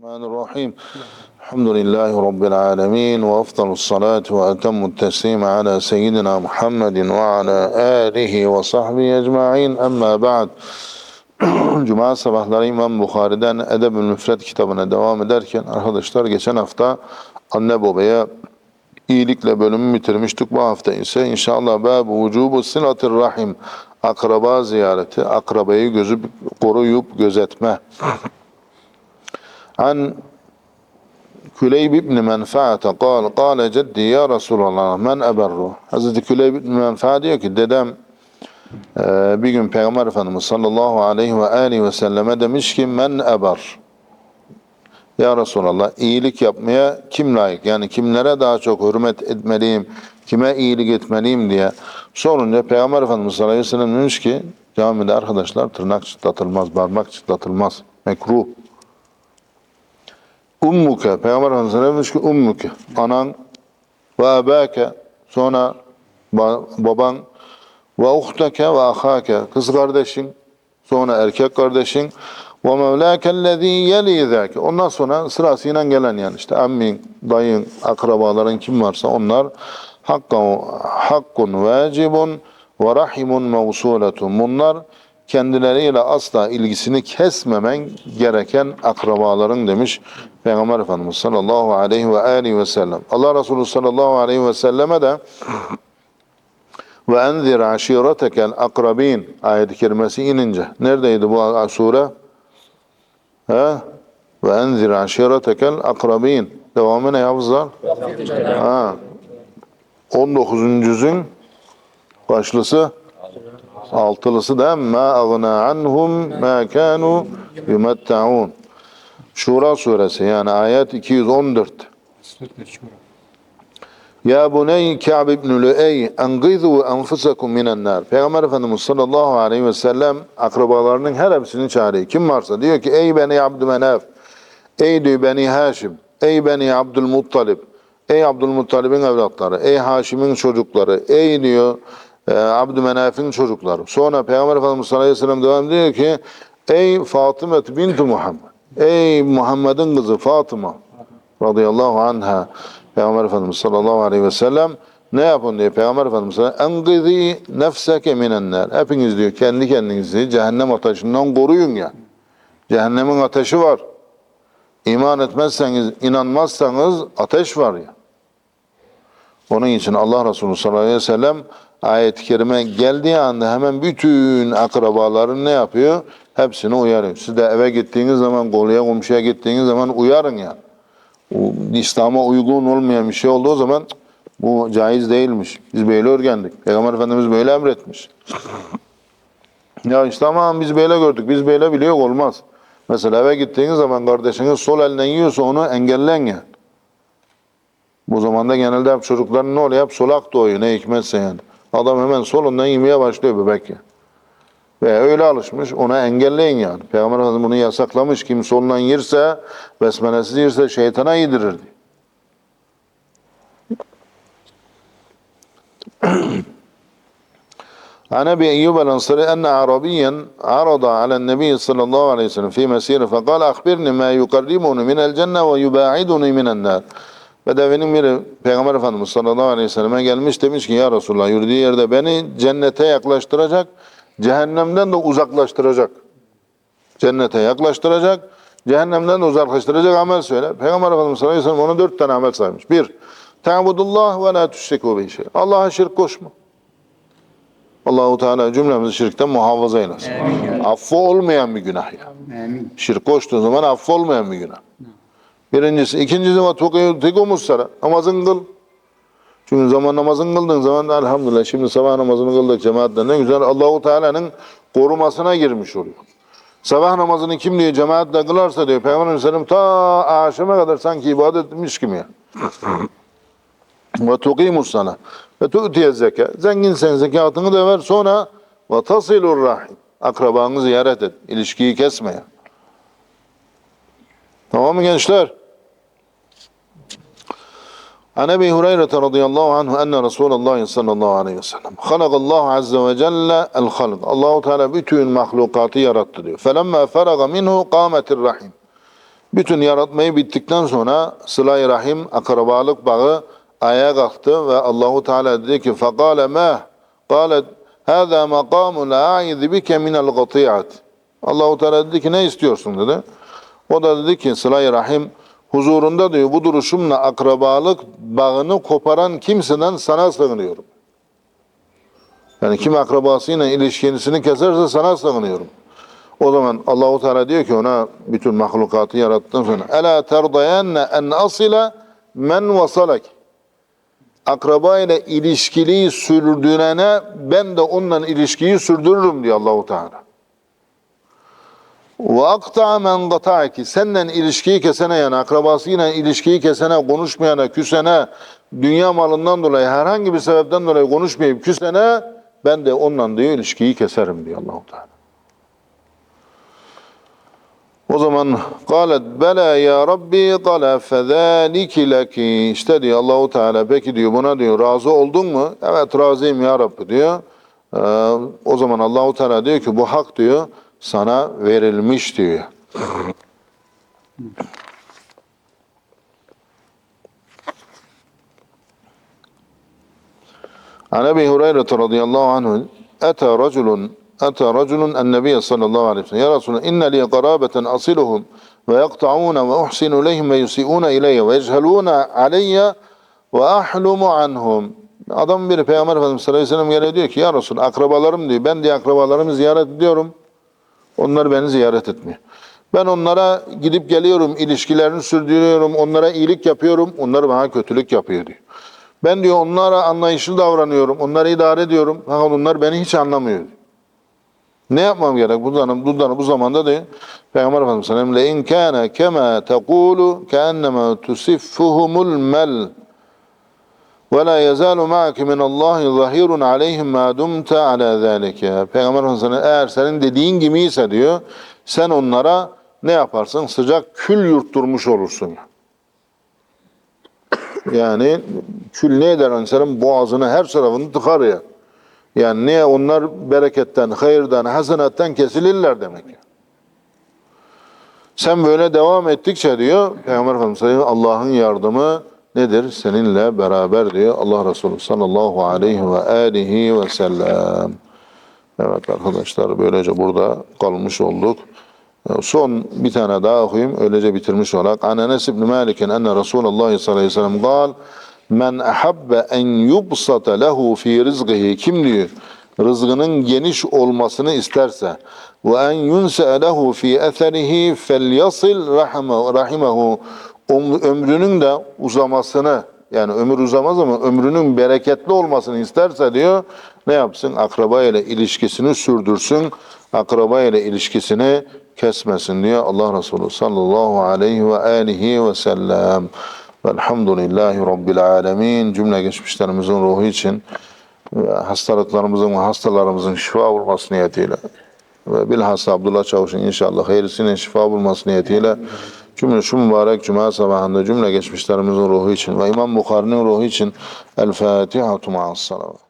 الرحمن الرحيم الحمد لله رب العالمين وأفضل الصلاة وأتم التسليم على سيدنا محمد وعلى آله وصحبه أجمعين أما بعد Cuma sabahları İmam Bukhari'den Edeb-ül Müfred kitabına devam ederken arkadaşlar geçen hafta anne babaya iyilikle bölümü bitirmiştik. Bu hafta ise inşallah bab vücubu silatir rahim akraba ziyareti, akrabayı gözüp koruyup gözetme. An Küleyb ibn Menfaat'e kal, kale ceddi ya Resulallah men eberru. Hazreti Küleyb ibn Menfaat diyor ki dedem ee, bir gün Peygamber Efendimiz sallallahu aleyhi ve aleyhi ve selleme demiş ki men eber. Ya Resulallah iyilik yapmaya kim layık? Yani kimlere daha çok hürmet etmeliyim, kime iyilik etmeliyim diye sorunca Peygamber Efendimiz sallallahu aleyhi ve sellem demiş ki camide arkadaşlar tırnak çıtlatılmaz, parmak çıtlatılmaz. Mekruh. Ummuke. Peygamber Efendimiz sallallahu aleyhi ve sellem demiş ki ummuke. Anan ve ebake. Sonra ba- baban ve uhteke ve ahake kız kardeşin sonra erkek kardeşin ve mevlâkellezî yelî ondan sonra sırasıyla gelen yani işte ammin, dayın, akrabaların kim varsa onlar hakkun, hakkun vacibun ve rahimun mevsuletun bunlar kendileriyle asla ilgisini kesmemen gereken akrabaların demiş Peygamber Efendimiz sallallahu aleyhi ve aleyhi ve sellem. Allah Resulü sallallahu aleyhi ve selleme de ve enzir aşiretekel akrabin ayet-i kerimesi inince. Neredeydi bu sure? He? Ve enzir aşiretekel akrabin. Devamı ne hafızlar? Ha. 19. cüzün başlısı altılısı da ma agna anhum ma kanu yumetta'un. Şura suresi yani ayet 214. Ya buney Ka'b ibn Lüey engizu enfusakum minen nar. Peygamber Efendimiz sallallahu aleyhi ve sellem akrabalarının her hepsini çağırıyor. Kim varsa diyor ki ey beni Abdümenaf, ey diyor beni Haşim, ey beni Abdülmuttalib, ey Abdülmuttalib'in evlatları, ey Haşim'in çocukları, ey diyor Abdümenaf'in çocukları. Sonra Peygamber Efendimiz sallallahu aleyhi ve sellem devam ediyor ki ey Fatıma bintu Muhammed, ey Muhammed'in kızı Fatıma radıyallahu anha Peygamber Efendimiz sallallahu aleyhi ve sellem ne yapın diyor Peygamber Efendimiz engizi nefseke minenler. Hepiniz diyor kendi kendinizi cehennem ateşinden koruyun ya. Cehennemin ateşi var. İman etmezseniz, inanmazsanız ateş var ya. Onun için Allah Resulü sallallahu aleyhi ve sellem ayet-i kerime geldiği anda hemen bütün akrabaların ne yapıyor? Hepsini uyarıyor. Siz de eve gittiğiniz zaman, koluya komşuya gittiğiniz zaman uyarın yani. O İslam'a uygun olmayan bir şey olduğu zaman "Cık, bu caiz değilmiş. Biz böyle öğrendik. Peygamber Efendimiz böyle emretmiş. ya işte ama biz böyle gördük, biz böyle biliyor olmaz. Mesela eve gittiğiniz zaman kardeşiniz sol elinden yiyorsa onu engelleyin yani. Bu zamanda genelde hep çocukların ne oluyor? Hep solak doğuyor ne hikmetse yani. Adam hemen solundan yemeye başlıyor bebek ya. Ve öyle alışmış ona engelleyin yani. Peygamber Efendimiz bunu yasaklamış. Kim solundan yerse, besmelesiz yerse şeytana yedirir diye. عن ابي ايوب الانصاري ان عربيا عرض على النبي صلى الله عليه وسلم في مسيره فقال اخبرني ما يقربني من الجنه ويباعدني من النار. Bedevinin biri Peygamber Efendimiz sallallahu aleyhi ve selleme gelmiş demiş ki ya Resulullah yürüdüğü yerde beni cennete yaklaştıracak, cehennemden de uzaklaştıracak. Cennete yaklaştıracak, cehennemden de uzaklaştıracak amel söyle. Peygamber Efendimiz sallallahu aleyhi ve sellem ona dört tane amel saymış. Bir, Te'budullah ve la tüşriku bihi şey. Allah'a şirk koşma. Allahu Teala cümlemizi şirkten muhafaza eylesin. Affı olmayan bir günah ya. Amin. Şirk koştuğun zaman affı olmayan bir günah. Birincisi. ikincisi ve tukumus sara. Namazın kıl. Çünkü zaman namazını kıldığın zaman da elhamdülillah şimdi sabah namazını kıldık cemaatle ne güzel Allahu Teala'nın korumasına girmiş oluyor. Sabah namazını kim diyor cemaatle kılarsa diyor Peygamber Aleyhisselam ta akşama kadar sanki ibadet etmiş gibi ya. ve tukimus sana ve tu'tiye zeka. Zenginsen zekatını da ver sonra ve tasilur rahim. Akrabanı ziyaret et. İlişkiyi kesme ya. Tamam mı gençler? عن ابي هريره رضي الله عنه ان رسول الله صلى الله عليه وسلم خلق الله عز وجل الخلق الله Teala bütün mahlukatı yarattı diyor. فلما فرغ منه قامت الرحم Bütün yaratmayı bittikten sonra sıla-i rahim, akrabalık bağı ayağa kalktı ve Allahu Teala dedi ki فَقَالَ مَا قَالَتْ هَذَا مَقَامُ لَاَعِذِ بِكَ مِنَ الْغَطِيعَةِ Allahu Teala dedi ki ne istiyorsun dedi. O da dedi ki sıla-i rahim huzurunda diyor bu duruşumla akrabalık bağını koparan kimseden sana sığınıyorum. Yani kim akrabasıyla ilişkisini keserse sana sığınıyorum. O zaman Allahu Teala diyor ki ona bütün mahlukatı yarattıktan sonra Ela terdayanne en asile men vasalak Akraba ile ilişkiliyi sürdürene ben de onunla ilişkiyi sürdürürüm diyor Allahu Teala. Ve akta'a men gata'aki senden ilişkiyi kesene yani akrabasıyla ilişkiyi kesene, konuşmayana, küsene, dünya malından dolayı herhangi bir sebepten dolayı konuşmayıp küsene ben de onunla diyor ilişkiyi keserim diyor Allahu Teala. O zaman قالت bela ya Rabbi قال فذلك leki işte diyor Allahu Teala peki diyor buna diyor razı oldun mu? Evet razıyım ya Rabbi diyor. Ee, o zaman Allahu Teala diyor ki bu hak diyor sana verilmiş diyor. An Ebi Hureyre radıyallahu anhu Ete raculun Ete raculun en nebiye sallallahu aleyhi ve sellem Ya Resulallah inne liye karabeten asiluhum ve yakta'una ve uhsinu ileyhim ve yusi'una ileyye ve yecheluna aleyye ve ahlumu Adam biri Peygamber Efendimiz sallallahu aleyhi ve sellem geliyor diyor ki ya Resul akrabalarım diyor ben diye akrabalarımı ziyaret ediyorum. Onlar beni ziyaret etmiyor. Ben onlara gidip geliyorum, ilişkilerini sürdürüyorum, onlara iyilik yapıyorum, onlar bana kötülük yapıyor diyor. Ben diyor onlara anlayışlı davranıyorum, onları idare ediyorum. Fakat onlar beni hiç anlamıyor. diyor. Ne yapmam gerek bu zaman, bu, zaman, bu zamanda diyor. Peygamber Efendimiz sallallahu aleyhi ve sellem in kana kema taqulu ka'ennema tusiffuhumul mel la yezalu ma'ake min Allahi zahirun aleyhim ma dumta ala zalike. Peygamber Efendimiz eğer senin dediğin gibi ise diyor sen onlara ne yaparsın? Sıcak kül yurtturmuş olursun. Yani kül ne eder insanın boğazını her tarafını tıkar ya. Yani niye onlar bereketten, hayırdan, hasenetten kesilirler demek. Sen böyle devam ettikçe diyor Peygamber Efendimiz Allah'ın yardımı nedir? Seninle beraber diyor Allah Resulü sallallahu aleyhi ve aleyhi ve sellem. Evet arkadaşlar böylece burada kalmış olduk. Son bir tane daha okuyayım. Öylece bitirmiş olarak. An Enes ibn Malik'in enne Resulullah sallallahu aleyhi ve sellem gal Men ahabbe en yubsata lehu fi rizqihi. Kim diyor? Rızkının geniş olmasını isterse ve en yunse lehu fi eserihi felyasil rahime- rahimehu. Öm- Ömrünün de uzamasını yani ömür uzamaz ama ömrünün bereketli olmasını isterse diyor ne yapsın? Akraba ile ilişkisini sürdürsün. Akraba ile ilişkisini kesmesin diyor Allah Resulü sallallahu aleyhi ve alihi ve sellem. Velhamdülillahi Rabbil alemin. Cümle geçmişlerimizin ruhu için ve hastalıklarımızın ve hastalarımızın şifa olması niyetiyle ve bilhassa Abdullah Çavuş'un inşallah hayırlısıyla şifa bulması niyetiyle cümle şu mübarek cuma sabahında cümle geçmişlerimizin ruhu için ve İmam Bukhari'nin ruhu için El Fatiha ma'as salavat.